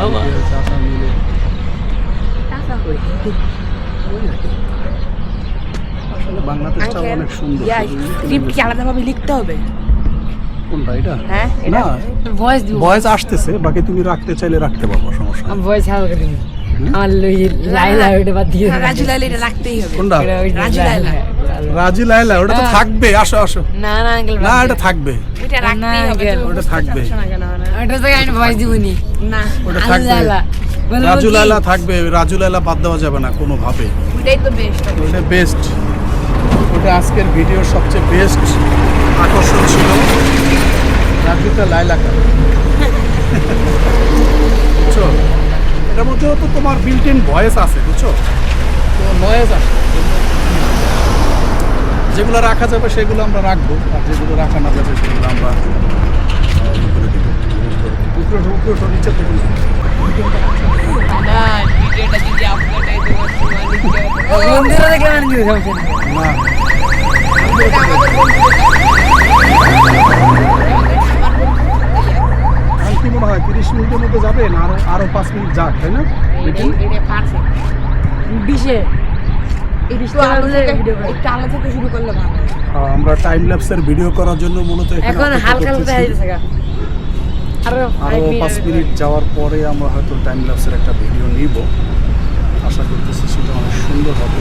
বাবা। চাষা মিলে ওই আর কি। আসলে বাংলাদেশটা অনেক সুন্দর। স্ক্রিপ্ট কি আলাদাভাবে লিখতে হবে। কোনটা এটা? হ্যাঁ না ভয়েস দিব। ভয়েস আসতেছে বাকি তুমি রাখতে চাইলে রাখতে পারব সমস্যা আমি ভয়েস হালকা দিন আমার লই লাইলা ওটা বাদ দিয়ে হ্যাঁ, রাজু লাইলে এটা রাখতেই হবে। কোনটা? রাজু লাইলা। রাজি লাইলা ওটা তো হ্যাঁ। থাকবে আসো আসো। না না আঙ্কেল না এটা থাকবে। এটা রাখতেই হবে ওটা থাকবে। পারছ না কেন? ওটা থেকে আমি ভয়েস দিবনি না ওটা থাকবে রাজু লাইলা থাকবে রাজু লাইলা বাদ দেওয়া যাবে না কোনোভাবে। ওইটাই তো বেস্ট ওটা বেস্ট ওটা আজকের ভিডিওর সবচেয়ে বেস্ট আকর্ষণ ছিল। রাজুটা লাইলাকা বুঝছ? এটার মধ্যেও তো তোমার বিল্ট ইন ভয়েস আছে বুঝছ? তো নয়েজ আছে। যেগুলো রাখা যাবে সেগুলো আমরা রাখব আর যেগুলো রাখা না যাবে সেগুলো আমরা উপরে ওঠো, নিচে থেকে মানে না কি মনে হয় তিরিশ মিনিটের মধ্যে যাবে আরও আরও পাঁচ মিনিট যাক তাই না? বিশে। আমরা টাইম ল্যাপসের ভিডিও করার জন্য মূলত এখন হালকা হালকা করতেছি। হয়ে গেছে গা। আরও আরও পাঁচ মিনিট যাওয়ার পরে আমরা হয়তো টাইম ল্যাপসের একটা ভিডিও নিব আশা করতেছি সেটা অনেক সুন্দর হবে